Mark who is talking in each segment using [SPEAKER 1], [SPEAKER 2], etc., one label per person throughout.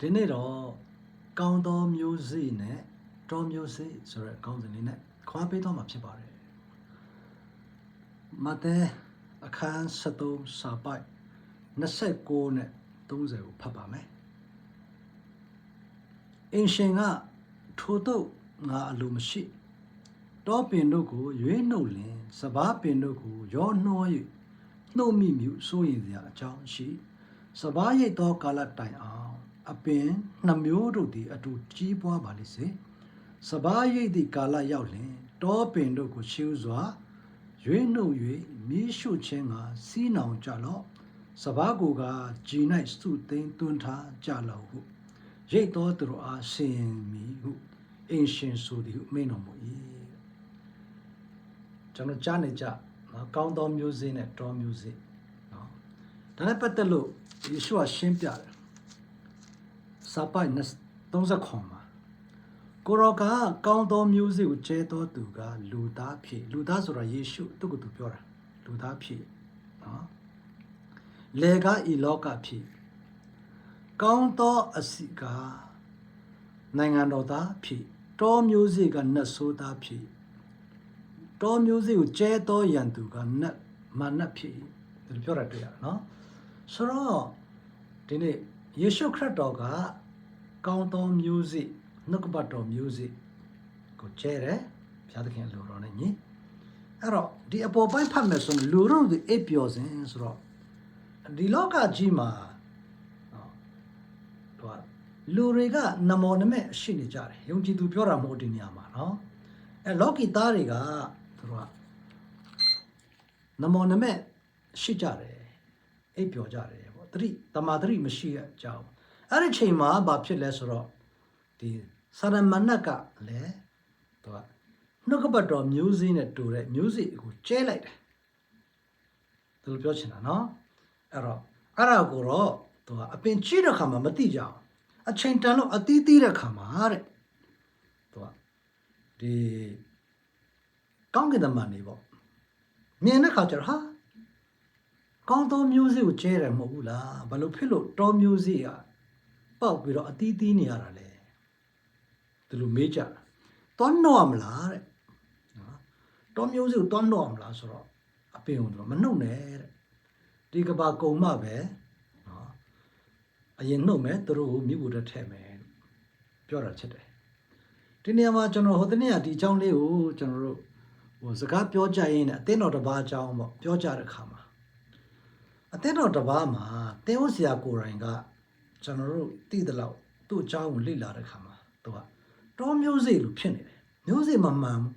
[SPEAKER 1] ဒီနေ့တော့ကောင်းသောမျိုးစေ့နဲ့တောမျိုးစေ့ဆိုတဲ့ကောင်းစဉ်လေးနဲ့ခွာပေးတော့မှာဖြစ်ပါတယ်မဿဲအခန်း73စာပိုက်29နဲ့30ကိုဖတ်ပါမယ်အင်ရှင်ကထိုတော့ငါအလိုမရှိတောပင်တို့ကိုရွေးနှုတ်လင်စပားပင်တို့ကိုရောနှော၍နှုတ်မိမြူစိုးရင်စရာအကြောင်းရှိစပားရိတ်သောကာလတိုင်အောင် အပင်နှမျိုးတို့သည်အတူကြီးပွားပါလိမ့်စေစပားရိတ်သည့်ကာလရောက်လျင်တောပင်တို့ကိုရှေးဥစွာရွေးနှုတ်၍မိရှုခြင်းကစီးနောင်ကြလော့စပားကိုကဂျီ၌စုသိမ်းတွန်းထားကြလော့ဟုရိတ်သောသူတို့အားဆင်ရင်မီဟုအင်ရှင်ဆိုသည်ဟုမိန့်တော်မူ၏ကျွန်တော်ကြားနေကြနော်ကောင်းသောမျိုးစေ့နဲ့တောမျိုးစေ့နော်ဒါနဲ့ပတ်သက်လို့ယေရှုကရှင်းပြတယ် စာပိုက်30ခွန်မှာကိုရောကကောင်းသောမျိုးစေ့ကိုကျဲတော်သူကလူသားဖြစ်လူသားဆိုတာယေရှုသူ့ကိုသူပြောတာလူသားဖြစ်နော်လေကဤလောကဖြစ်ကောင်းသောအစီကနိုင်ငံတော်သားဖြစ်တောမျိုးစေ့ကနတ်ဆိုးသားဖြစ်တောမျိုးစေ့ကိုကျဲတော်ရန်သူကနတ်မနတ်ဖြစ်ဒီလိုပြောတာတွေ့ရနော်ဆိုတော့ဒီနေ့ယေရှုခရစ်တော်က ကောင်းသောမျိုးစေ့နှုတ်ကပတ်တော်မျိုးစေ့ကိုကျဲတယ်ဘုရားသခင်လူတော်နဲ့ညီအဲ့တော့ဒီအပေါ်ပိုင်းဖတ်မယ်ဆိုရင်လူတို့ဒီအိပ်ပျော်စဉ်ဆိုတော့ဒီလောကကြီးမှာဟောသူကလူတွေကနမောနမဲ့ရှိနေကြတယ်ယုံကြည်သူပြောတာမဟုတ်ဒီနေရာမှာနော်အဲလောကီသားတွေကသူတို့ကနမောနမဲ့ရှိကြတယ်အိပ်ပျော်ကြတယ်ပေါ့တတိတမာတတိမရှိတဲ့အကြောင်း အဲ့ဒီချိန်မှာဘာဖြစ်လဲဆိုတော့ဒီစာရမဏတ်ကလည်းသူကနှုတ်ကပတ်တော်မျိုးစေ့နဲ့တူတဲ့မျိုးစေ့ကိုကျဲလိုက်တယ်သူလိုပြောချင်တာနော်အဲ့တော့အဲ့ဒါကိုတော့သူကအပင်ကြီးတဲ့ခါမှာမသိကြအောင်အချိန်တန်လို့အသီးသီးတဲ့ခါမှာတဲ့သူကဒီကောင်းကင်တမန်နေပေါ့မြင်တဲ့ခါကျတော့ဟာကောင်းသောမျိုးစေ့ကိုကျဲတယ်မဟုတ်ဘူးလားဘာလို့ဖြစ်လို့တောမျိုးစေ့က ပေါက်ပြီးတော့အတီးတီးနေရတာလဲဒီလိုမေးကြတာတောနှော့မလားတဲ့နော်တောမျိုးစေ့ကိုတောနှော့မလားဆိုတော့အပင်ကိုတော့မနှုတ်နဲ့တဲ့ဒီကဘာကုံမပဲနော်အရင်နှုတ်မယ်သူတို့ကိုမိဖို့တက်ထည့်မယ်ပြောတာချက်တယ်ဒီနေရာမှာကျွန်တော်ဟိုတနေ့ကဒီအကြောင်းလေးကိုကျွန်တော်တို့ဟိုစကားပြောကြရင်းနဲ့အသင်းတော်တစ်ပါးအကြောင်းပေါ့ပြောကြတဲ့ခါမှာအသင်းတော်တစ်ပါးမှာတင်းဝဆရာကိုယ်တိုင်က ကျွန်တော်တို့သိသလောက်သူ့အကြောင်းကိုလေ့လာတဲ့ခါမှာသူကတောမျိုးစေ့လိုဖြစ်နေတယ်မျိုးစေ့မမှန်ဘူး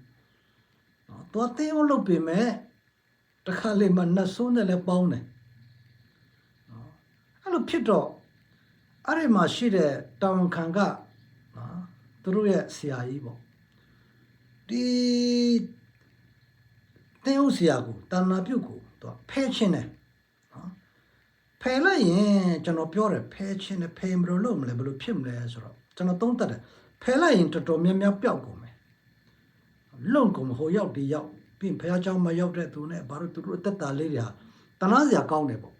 [SPEAKER 1] နော်သူကတင်းဝလုပ်ပေမဲ့တစ်ခါလေမှနှဆိုးနဲ့လည်းပေါင်းတယ်နော်အဲ့လိုဖြစ်တော့အဲ့ဒီမှာရှိတဲ့တောင်ခံကနော်သူတို့ရဲ့ဆရာကြီးပေါ့ဒီတင်းဝဆရာကိုတာနာပြုတ်ကိုသူကဖဲချင်းတယ်နော် ဖယ်လိုက်ရင်ကျွန်တော်ပြောတယ်ဖယ်ချင်းနဲ့ဖယ်မလို့လို့မလဲဘယ်လိုဖြစ်မလဲဆိုတော့ကျွန်တော်သုံးသပ်တယ်ဖယ်လိုက်ရင်တော်တော်များများပျောက်ကုန်မယ်လုံကုန်ဟိုရောက်ဒီရောက်ပြီးဖះเจ้าမရောက်တဲ့သူနဲ့ဘာလို့သူတို့အသက်တာလေးတွေဟာတနာစရာကောင်းတယ်ပေါ့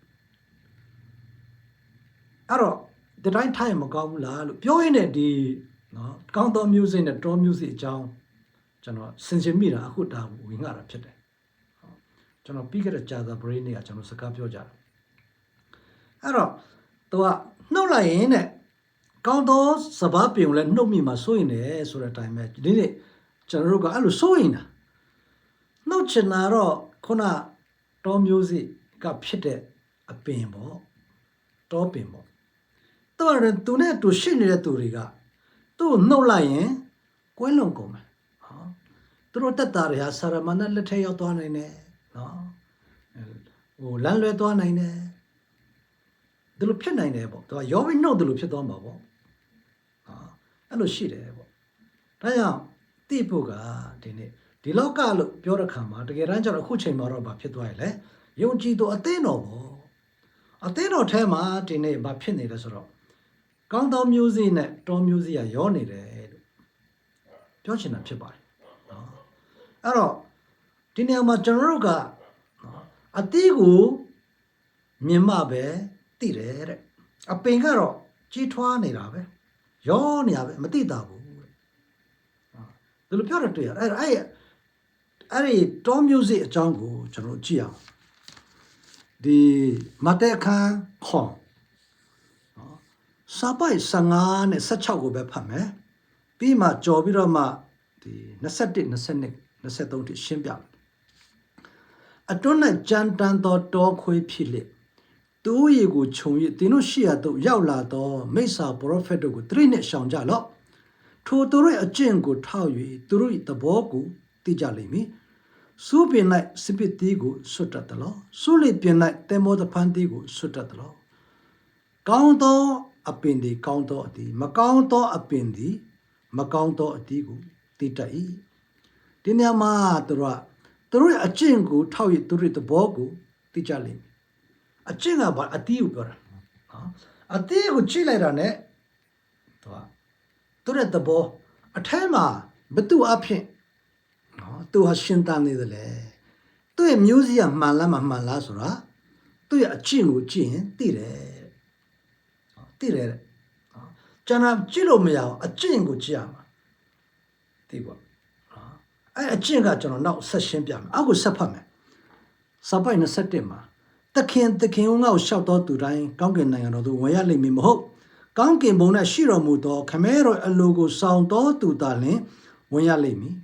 [SPEAKER 1] အဲ့တော့ဒီတိုင်းထိုင်မကောင်းဘူးလားလို့ပြောရင်းနဲ့ဒီနော်ကောင်းသောမျိုးစိနဲ့တောမျိုးစိအကြောင်းကျွန်တော်စင်စင်မိတာအခုဒါဝင်ငါတာဖြစ်တယ် ကျွန်တော်ပြီးခဲ့တဲ့ကြာသာ brain တွေကကျွန်တော်စကားပြောကြတယ် အဲ့တော့သူကနှုတ်လိုက်ရင်တဲ့ကောင်းသောစဘာပြုံလဲနှုတ်မိမှာစိုးရင်တယ်ဆိုတဲ့အတိုင်းပဲဒီနေ့ကျွန်တော်တို့ကအဲ့လိုစိုးရင်တာနှုတ်ချင်တာတော့ခုနတောမျိုးစိကဖြစ်တဲ့အပင်ပေါ့တောပင်ပေါ့သူကသူနဲ့တူရှိနေတဲ့သူတွေကသူ့ကိုနှုတ်လိုက်ရင်ကွဲလွန်ကုန်မယ်ဟောသူတို့တက်တာတွေဟာဆာရမဏေလက်ထက်ရောက်သွားနိုင်တယ်နော်ဟိုလမ်းလွဲသွားနိုင်တယ် ဒီလိုဖြစ်နိုင်တယ်ပေါ့သူကယောဘိနှုတ်တယ်လို့ဖြစ်သွားမှာပေါ့ဟာအဲ့လိုရှိတယ်ပေါ့ဒါကြောင့်တိဖို့ကဒီနေ့ဒီလောကလို့ပြောတဲ့ခါမှာတကယ်တမ်းကျတော့အခုချိန်မှာတော့ဗာဖြစ်သွားရလေယုံကြည်သူအသင်းတော်ပေါ့အသင်းတော်ထဲမှာဒီနေ့ဗာဖြစ်နေတယ်ဆိုတော့ကောင်းသောမျိုးစေ့နဲ့တောမျိုးစေ့ကရောနေတယ်လို့ပြောချင်တာဖြစ်ပါတယ်နော်အဲ့တော့ဒီနေရာမှာကျွန်တော်တို့ကနော်အတိကိုမြင်မှပဲ သိတယ်တဲ့အပင်ကတော့ကြီးထွားနေတာပဲရောနေတာပဲမသိတာဘူးတဲ့ဒီလိုပြောရတွေ့ရအဲ့အဲ့အဲ့ဒီတော music အကြောင်းကိုကျွန်တော်ကြည့်အောင်ဒီမတက်ခန်းခွန်စာပိုက်15နဲ့16ကိုပဲဖတ်မယ်ပြီးမှကြော်ပြီးတော့မှဒီ21 22 23တိရှင်းပြမယ်အတွန်း၌ကြမ်းတမ်းသောတောခွေးဖြစ်လေ သူ့ရေကိုခြုံ၍သင်တို့ရှိရသို့ရောက်လာသောမိစ္ဆာပရောဖက်တို့ကိုတရိနှင့်ရှောင်ကြလော့ထိုသူတို့ရဲ့အကျင့်ကိုထောက်၍သူတို့၏သဘောကိုသိကြလိမ့်မည်စူးပင်၌စပစ်တီးကိုဆွတ်တတ်သလောစူးလိပင်၌တေမောတဖန်တီးကိုဆွတ်တတ်သလောကောင်းသောအပင်သည်ကောင်းသောအသည်မကောင်းသောအပင်သည်မကောင်းသောအသည်ကိုသိတတ်၏ဒီနေရာမှာသူတို့ကသူတို့ရဲ့အကျင့်ကိုထောက်၍သူတို့ရဲ့သဘောကိုသိကြလိမ့်မယ် အကျင့်ကဘာအတီးကိုပြောတာနော်အတီးကိုချိလိုက်တာ ਨੇ သူကသူရဲ့သဘောအထဲမှာဘသူအဖြစ်နော်သူဟာရှင်းတန်းနေတယ်လေသူ့ရဲ့မျိုးစီကမှန်လားမမှန်လားဆိုတာသူ့ရဲ့အကျင့်ကိုကြည့်ရင်သိတယ်နော်သိတယ်တဲ့နော်ကျွန်တော်ကြည့်လို့မရအောင်အကျင့်ကိုကြည့်ရမှာသိပါနော်အဲ့အကျင့်ကကျွန်တော်နောက်ဆက်ရှင်းပြမယ်အောက်ကိုဆက်ဖတ်မယ်စာပိုက်27မှာတ ခင်တခင်ဦးငါ့ကိုရှောက်တော်သူတိုင်းကောင်းကင်နိုင်ငံတော်သို့ဝင်ရလိမ့်မည်မဟုတ်ကောင်းကင်ဘုံ၌ရှိတော်မူသောခမဲတော်အလိုကိုဆောင်တော်သူသာလျှင်ဝင်ရလိမ့်မည်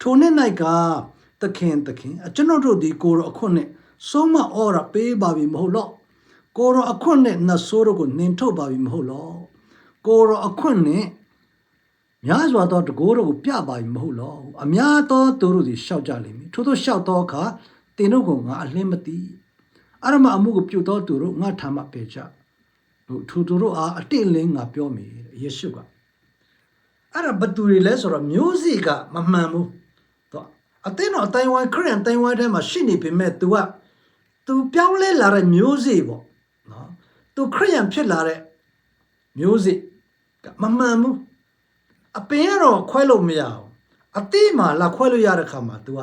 [SPEAKER 1] ထိုနှစ်၌ကတခင်တခင်အကျွန်ုပ်တို့သည်ကိုယ်တော်အခွင့်နှင့်ဆုံးမဩရပေးပါပြီမဟုတ်လော့ကိုယ်တော်အခွင့်နှင့်နှဆိုးတို့ကိုနှင်ထုတ်ပါပြီမဟုတ်လော့ကိုယ်တော်အခွင့်နှင့်များစွာသောတကိုးတို့ကိုပြပါပြီမဟုတ်လောအများသောသူတို့သည်ရှောက်ကြလိမ့်မည်ထို့သောရှောက်သောအခါတင်တို့ကငါအလင်းမသိ အရမအမှုကိုပြုတ်သောသူတို့ငါထာမပေကြတို့ထိုသူတို့အားအတိတ်လင်းငါပြောမိယေရှုကအဲ့ဒါဘသူတွေလဲဆိုတော့မျိုးစေ့ကမမှန်ဘူးတော့အသင်းတော်အတိုင်းဝိုင်းခရစ်ယာန်တိုင်းဝိုင်းထဲမှာရှိနေပေမဲ့ तू က तू ပြောင်းလဲလာတဲ့မျိုးစေ့ပေါ့နော် तू ခရစ်ယာန်ဖြစ်လာတဲ့မျိုးစေ့ကမမှန်ဘူး အပင်ကတော့ခွဲလို့မရအောင်အတိမှာလာခွဲလို့ရတဲ့ခါမှာ तू က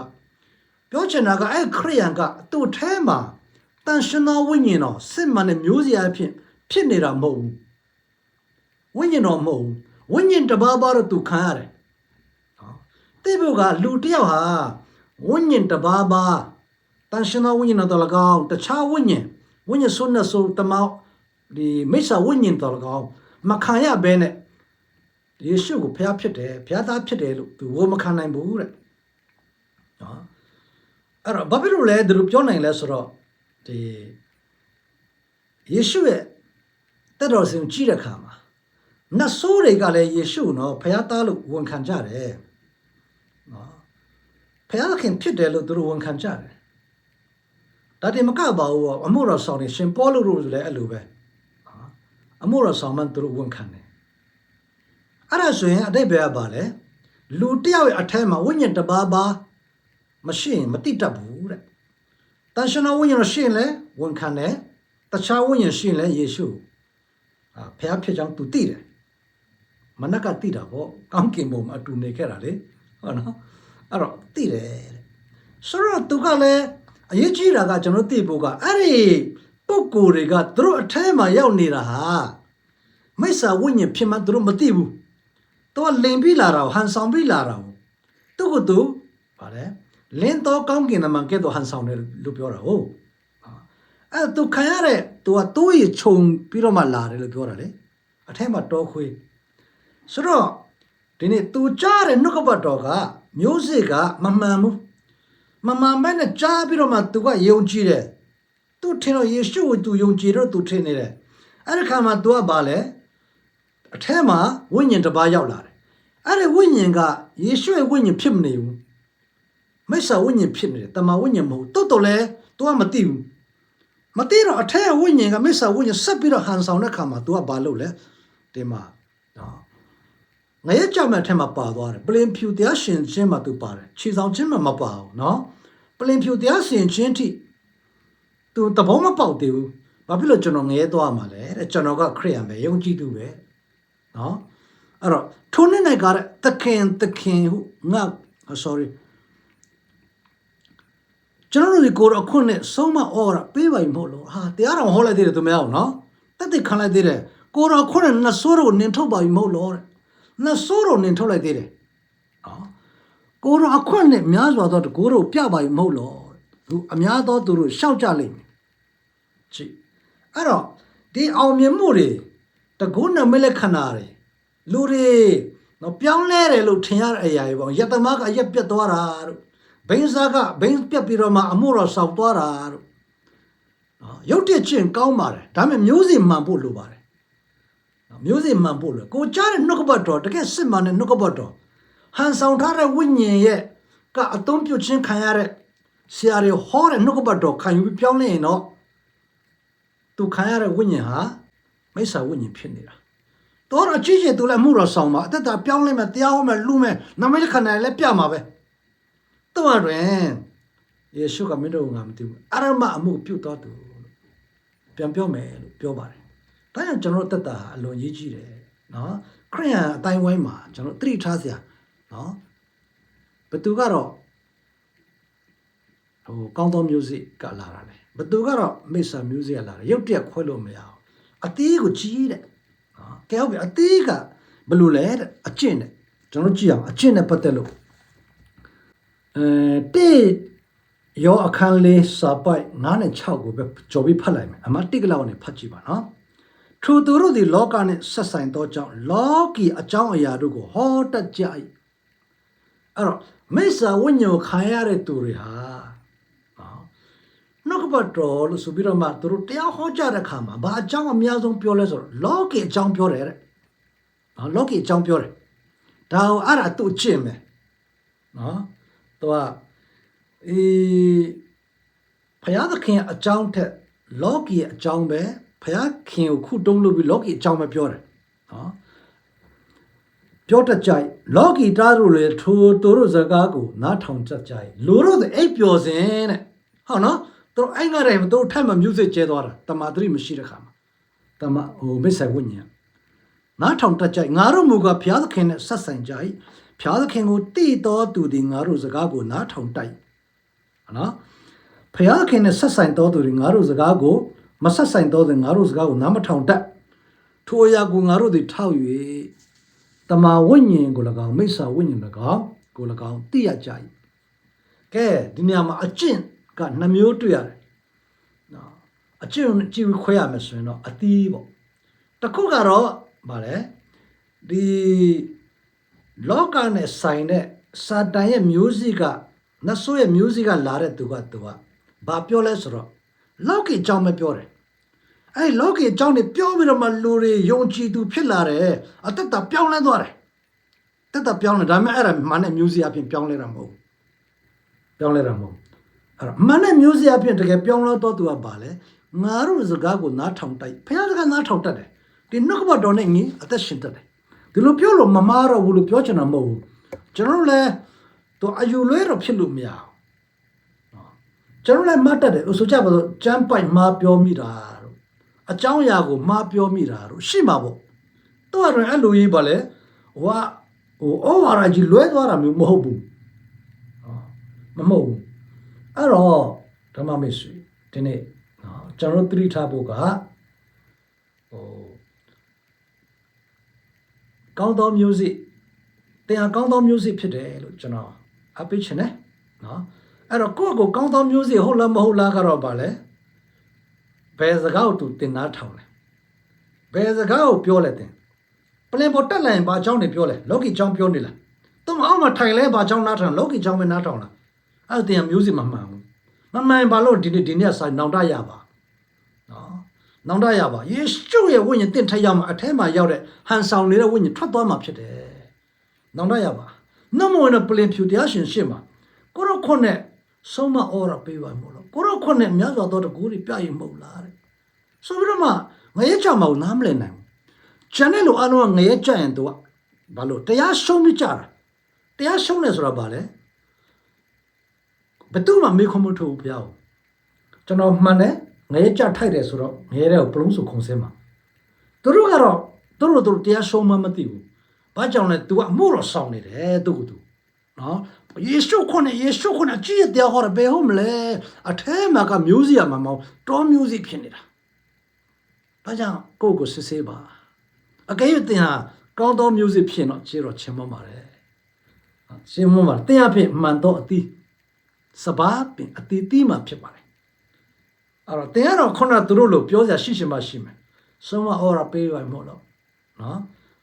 [SPEAKER 1] ပြောချင်တာကအဲ့ခရိယန်ကသူ့ထဲမှာ တန်ရှင်သောဝိညာဉ်တော်စစ်မှန်တဲ့မျိုးစရာအဖြစ်ဖြစ်နေတာမဟုတ်ဘူးဝိညာဉ်တော်မဟုတ်ဘူးဝိညာဉ်တစ်ပါးပါတော့ तू ခံရတယ်ဟောတိဘုကလူတစ်ယောက်ဟာဝိညာဉ်တစ်ပါးပါတန်ရှင်သောဝိညာဉ်တော်လည်းကောင်းတခြားဝိညာဉ်ဝိညာဉ်ဆုနဲ့ဆုတမောက်ဒီမိစ္ဆာဝိညာဉ်တော်လည်းကောင်းမခံရဘဲနဲ့ယေရှုကိုဖျားဖြစ်တယ်ဖျားသားဖြစ်တယ်လို့သူဝမခံနိုင်ဘူးတဲ့နော်အဲ့တော့ဘာဖြစ်လို့လဲသူတို့ပြောနိုင်လဲဆိုတော့ ဒီယေရှုရဲ့တက်တော်စင်ကြည့်တဲ့အခါမှာနတ်ဆိုးတွေကလည်းယေရှုနော်ဖျားသားလို့ဝန်ခံကြတယ်နော်ဖျားခင်ဖြစ်တယ်လို့သူတို့ဝန်ခံကြတယ်ဒါတင်မကပါဘူးအမှုတော်ဆောင်နေရှင်ပေါလုတို့လည်းအဲ့လိုပဲနော်အမှုတော်ဆောင်မှသူတို့ဝန်ခံတယ်အဲ့ဒါဆိုရင်အတိတ်ဘယ်ကပါလဲလူတစ်ယောက်ရဲ့အထဲမှာဝိညာဉ်တစ်ပါးပါမရှိရင်မတိတတ်ဘူး တဲ့တန်ရှင်တော်ဝိညာဉ်တော်ရှိရင်လည်းဝန်ခံတယ်တခြားဝိညာဉ်ရှိရင်လည်းယေရှုအာဖျားဖြစ်ကြောင်းသူသိတယ်မနက်ကသိတာပေါ့ကောင်းကင်ဘုံမှာအတူနေခဲ့တာလေဟုတ်နော်အဲ့တော့သိတယ်တဲ့ဆိုတော့သူကလည်းအရေးကြီးတာကကျွန်တော်သိဖို့ကအဲ့ဒီပုံကိုယ်တွေကသူတို့အထဲမှာရောက်နေတာဟာမိစ္ဆာဝိညာဉ်ဖြစ်မှသူတို့မသိဘူး तो လင်ပြီးလာတာကိုဟန်ဆောင်ပြီးလာတာကိုသူ့ကိုသူဗါလဲ လင်းတော့ကောင်းကင်နမန်ကဲ့သို့ဟန်ဆောင်တယ်လို့ပြောတာဟုတ်အဲ့သူခံရတဲ့သူကတိုးရခြုံပြီးတော့မှလာတယ်လို့ပြောတာလေအထက်မှာတောခွေးဆိုတော့ဒီနေ့သူကြားတဲ့နှုတ်ကပတ်တော်ကမျိုးစေ့ကမမှန်ဘူးမမှန်မဲနဲ့ကြားပြီးတော့မှသူကယုံကြည်တယ်သူထင်တော့ယေရှုကိုသူယုံကြည်တော့သူထင်နေတယ်အဲ့ဒီခါမှာသူကဘာလဲအထဲမှာဝိညာဉ်တစ်ပါးရောက်လာတယ်။အဲ့ဒီဝိညာဉ်ကယေရှုရဲ့ဝိညာဉ်ဖြစ်မနေဘူး။ မိစ္ဆာဝိညာဉ်ဖြစ်နေတယ်။တမန်ဝိညာဉ်မဟုတ်တော်တော်လဲ तू ကမသိဘူး။မသိတော့အထက်ဝိညာဉ်ကမိစ္ဆာဝိညာဉ်ဆက်ပြီးတော့ဟန်ဆောင်တဲ့ခါမှာ तू ကဘာလုပ်လဲ။ဒီမှာနော်ငရဲကြောက်မဲ့အထက်မှာပါသွားတယ်။ပလင်ဖြူတရားရှင်ချင်းမှာ तू ပါတယ်။ခြေဆောင်ချင်းမှာမပါဘူးနော်။ပလင်ဖြူတရားရှင်ချင်းထိ तू သဘောမပေါက်သေးဘူး။ဘာဖြစ်လို့ကျွန်တော်ငရဲသွားမှာလဲတဲ့ကျွန်တော်ကခရိယန်ပဲယုံကြည်သူပဲ။ နော်အဲ့တော့ထုံးနေနေကြတဲ့သခင်သခင်ဟုငါ sorry ကျွန်တော်တို့ဒီကိုယ်တော်အခွင့်နဲ့ဆုံးမဩရပေးပါမဟုတ်လို့ဟာတရားတော်ဟောလိုက်သေးတယ်သူမရအောင်နော်တက်တက်ခံလိုက်သေးတယ်ကိုတော်ခုနဲ့နှစ်ဆိုးတို့နင်ထုတ်ပါပြီမဟုတ်လို့တဲ့နှစ်ဆိုးတို့နင်ထုတ်လိုက်သေးတယ်နော်ကိုတော်အခွင့်နဲ့များစွာသောတကိုးတို့ပြပါပြီမဟုတ်လို့သူအများသောသူတို့ရှောက်ကြလိမ့်မယ်ကြည့်အဲ့တော့ဒီအောင်မြင်မှုတွေတကုနမလက်ခဏတွေလူတွေနော်ပြောင်းလဲတယ်လို့ထင်ရတဲ့အရာတွေပေါ့ယတမကအရက်ပြတ်သွားတာတို့ ဘိန်းစားကဘိန်းပြတ်ပြီးတော့မှအမှုတော်ဆောက်သွားတာတို့နော်ရုပ်တရက်ချင်းကောင်းပါတယ်ဒါပေမဲ့မျိုးစင်မှန်ဖို့လိုပါတယ်နော်မျိုးစင်မှန်ဖို့လိုကိုကြားတဲ့နှုတ်ကပတ်တော်တကယ်စစ်မှန်တဲ့နှုတ်ကပတ်တော်ဟန်ဆောင်ထားတဲ့ဝိညာဉ်ရဲ့ကအသုံးပြုခြင်းခံရတဲ့ဆရာတွေဟောတဲ့နှုတ်ကပတ်တော်ခံယူပြီးပြောင်းလဲရင်တော့သူခံရတဲ့ဝိညာဉ်ဟာမိစ္ဆာဝိညာဉ်ဖြစ်နေတာတော်တော့အကြီးကြီးသူလည်းမှုတော်ဆောင်ပါအသက်တာပြောင်းလဲမယ်တရားဟောမယ်လူမယ်နမိတ်ခဏလည်းပြမှာပဲ တော့တွင်ယေရှုကမင်းတို့ကငါမသိဘူးအရမအမှုပြုတ်တော်သူလို့ပြန်ပြောမယ်လို့ပြောပါတယ်ဒါကြောင့်ကျွန်တော်တို့သက်တာအလွန်ရေးကြီးတယ်နော်ခရိယန်အတိုင်းဝိုင်းမှာကျွန်တော်သတိထားစရာနော်ဘသူကတော့ဟိုကောင်းသောမျိုးစိကလာတာလေဘသူကတော့မိစ္ဆာမျိုးစိကလာတယ်ရုပ်တရက်ခွဲလို့မရအောင်အသေးကိုကြီးတဲ့နော်ကဲဟုတ်ပြီအသေးကဘယ်လိုလဲတဲ့အကျင့်နဲ့ကျွန်တော်ကြည့်အောင်အကျင့်နဲ့ပတ်သက်လို့ အဲတေရောအခန်းလေးစာပိုက်9နဲ့6ကိုပဲကြော်ပြီးဖတ်လိုက်မယ်အမတိကလောက်နဲ့ဖတ်ကြည့်ပါနော်ထိုသူတို့သည်လောကနှင့်ဆက်ဆိုင်သောကြောင့်လောကီအကြောင်းအရာတို့ကိုဟောတတ်ကြ၏အဲ့တော့မိစ္ဆာဝိညာဉ်ကိုခံရတဲ့သူတွေဟာနော်နှုတ်ကပတ်တော်လို့ဆိုပြီးတော့မှသူတို့တရားဟောကြတဲ့အခါမှာဘာအကြောင်းအများဆုံးပြောလဲဆိုတော့လောကီအကြောင်းပြောတယ်တဲ့နော်လောကီအကြောင်းပြောတယ်ဒါကိုအဲ့ဒါသူ့ကျင့်မယ်နော် သူကအေးဖယားသခင်အကြောင်းထက်လောကီအကြောင်းပဲဖယားခင်ကိုခုတုံးလို့ပြီးလောကီအကြောင်းပဲပြောတယ်နော်ပြောတတ်ကြ။လောကီသားတို့လည်းထိုသူတို့စကားကိုနားထောင်တတ်ကြ။လူတို့အိပ်ပျော်စဉ်တဲ့။ဟုတ်နော်။သူတို့အိမ်ကတည်းကသူတို့ထက်မှမြူးစစ်ကျဲသွားတာ။တမာတိမရှိတဲ့ခါမှာ။တမဟိုမစ္ဆေဝိညာဉ်။နားထောင်တတ်ကြ။ငါတို့မူကဘုရားသခင်နဲ့ဆက်ဆံကြ၏။ဘု ရားသခင်ကိုတည်တော်သူသည်ငါတို့စကားကိုနားထောင်တိုက်။ဟုတ်နော်။ဘုရားသခင်နဲ့ဆက်ဆိုင်တော်သူတွေငါတို့စကားကိုမဆက်ဆိုင်တော်သူငါတို့စကားကိုနားမထောင်တတ်။ထိုအရာကိုငါတို့သည်ထောက်၍တမာဝိညာဉ်ကို၎င်းမိစ္ဆာဝိညာဉ်၎င်းကို၎င်းသိရကြ၏ကဲဒီနေရာမှာအကျင့်ကနှမျိုးတွေ့ရတယ်နော်အကျင့်ကြည့်ခွဲရမယ်ဆိုရင်တော့အသီးပေါ့တစ်ခုကတော့ဗာလဲဒီ လောကနဲ့ဆိုင်တဲ့စာတန်ရဲ့မျိုးစိကနတ်ဆိုးရဲ့မျိုးစိကလာတဲ့သူကသူကဘာပြောလဲဆိုတော့လောကီအကြောင်းပဲပြောတယ်အဲ့လောကီအကြောင်းတွေပြောပြီးတော့မှလူတွေယုံကြည်သူဖြစ်လာတယ်အသက်တာပြောင်းလဲသွားတယ်တက်တာပြောင်းလဲဒါပေမဲ့အဲ့ဒါမနဲ့မျိုးစိအဖြစ်ပြောင်းလဲတာမဟုတ်ဘူးပြောင်းလဲတာမဟုတ်ဘူးအဲ့တော့မနဲ့မျိုးစိအဖြစ်တကယ်ပြောင်းလဲတော့သူကဘာလဲငါတို့စကားကိုနားထောင်တိုက်ဖခင်စကားနားထောင်တတ်တယ်ဒီနှုတ်ကပတ်တော်နဲ့ညီအသက်ရှင်တတ်တယ် ဒီလိုပြောလို့မမားတော့ဘူးလို့ပြောချင်တာမဟုတ်ဘူးကျွန်တော်တို့လည်းသူအယူလွဲတော့ဖြစ်လို့မရဘူးနော်ကျွန်တော်လည်းမတ်တတ်တယ်ဆိုကြပါစို့ကျမ်းပိုက်မှာပြောမိတာတို့အကြောင်းအရာကိုမှာပြောမိတာတို့ရှိမှာပေါ့တော့အဲ့လိုကြီးပါလေဟိုကဟိုဩဝါဒကြီးလွဲသွားတာမျိုးမဟုတ်ဘူးမမဟုတ်ဘူးအဲ့တော့ဓမ္မမိတ်ဆွေဒီနေ့နော်ကျွန်တော်သတိထားဖို့ကဟို ကောင်းသောမျိုးစိတရားကောင်းသောမျိုးစိဖြစ်တယ်လို့ကျွန်တော်အပိချင်တယ်နော်အဲ့တော့ကိုယ့်ကိုကောင်းသောမျိုးစိဟုတ်လားမဟုတ်လားကတော့ဗာလဲဘယ်စကားကိုသူတင်သားထောင်လဲဘယ်စကားကိုပြောလဲတင်ပလင်ပေါ်တက်လာရင်ဘာအကြောင်းတွေပြောလဲလောကီအကြောင်းပြောနေလားသူမအောင်မထိုင်လဲဘာအကြောင်းနားထောင်လောကီအကြောင်းပဲနားထောင်လားအဲ့ဒါတင်မျိုးစိမမှန်ဘူးမမှန်ဘာလို့ဒီနေ့ဒီနေ့ဆိုင်နောင်တရပါ နော်နောင်တရပါယေရှုရဲ့ဝိညာဉ်တင့်ထက်ရောက်မှာအထဲမှာရောက်တဲ့ဟန်ဆောင်နေတဲ့ဝိညာဉ်ထွက်သွားမှာဖြစ်တယ်နောင်တရပါနမောနဲ့ပလင်ဖြူတရားရှင်ရှေ့မှာကိုရောခွန်းနဲ့ဆုံးမဩရပေးပါမို့လို့ကိုရောခွန်းနဲ့မြတ်စွာသောတကူတွေပြရင်မဟုတ်လားတဲ့ဆိုပြီးတော့မှငရဲကြောင်မကိုနားမလည်နိုင်ဘူးကျန်တဲ့လူအလုံးကငရဲကြရင်တော့ဘာလို့တရားရှုံးပြီးကြတာတရားရှုံးတယ်ဆိုတာဘာလဲဘယ်သူမှမေးခွန်းမထုတ်ဘူးဘုရားကျွန်တော်မှန်တယ် ငရဲကြထိုက်တယ်ဆိုတော့ငရဲတဲ့ကိုပလုံးစုခုံစင်းမှာသူတို့ကတော့သူတို့တို့တရားရှုံးမှမသိဘူးဘာကြောင့်လဲ तू ကအမှုတော်ဆောင်နေတယ်သူကသူနော်ယေရှုခွနဲ့ယေရှုခွနဲ့ကြည့်ရတဲ့ဟောရဘယ်ဟုတ်မလဲအထဲမှာကမျိုးစီရမှာမဟုတ်တောမျိုးစီဖြစ်နေတာဒါကြောင့်ကိုယ့်ကိုစစ်ဆေးပါအကယ်၍တင်ဟာကောင်းသော music ဖြစ်တော့ခြေတော့ချင်မပါတယ်ရှင်းမပါတင်အဖြစ်မှန်တော့အတိစပါးပင်အတိတိမှဖြစ်ပါတယ် အဲ့တော့တင်ကတော့ခုနကသူတို့လိုပြောစရာရှိရှင်မှရှိမယ်ဆုံးမအော်ရပေးပါမဟုတ်လို့နော်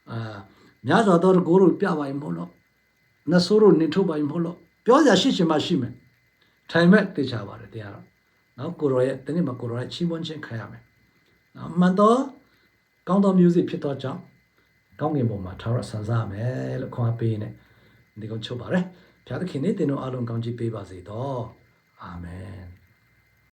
[SPEAKER 1] အာများစွာသောကိုယ်တို့ပြပါမဟုတ်လို့နတ်ဆိုးတို့နေထုတ်ပါမဟုတ်လို့ပြောစရာရှိရှင်မှရှိမယ်ထိုင်မဲ့တေချာပါတယ်တင်ကတော့နော်ကိုရောရဲ့တနေ့မှာကိုရောရဲ့ချီးမွမ်းခြင်းခံရမယ်နော်မှန်တော့ကောင်းသော music ဖြစ်တော့ကြောင့်ကောင်းကင်ဘုံမှာထာဝရဆန်စားမယ်လို့ခွန်အားပေးနေဒီကုန်းချုပ်ပါရယ်ဘုရားသခင်နေတင်တို့အားလုံးကောင်းချီးပေးပါစေတော့အာမင်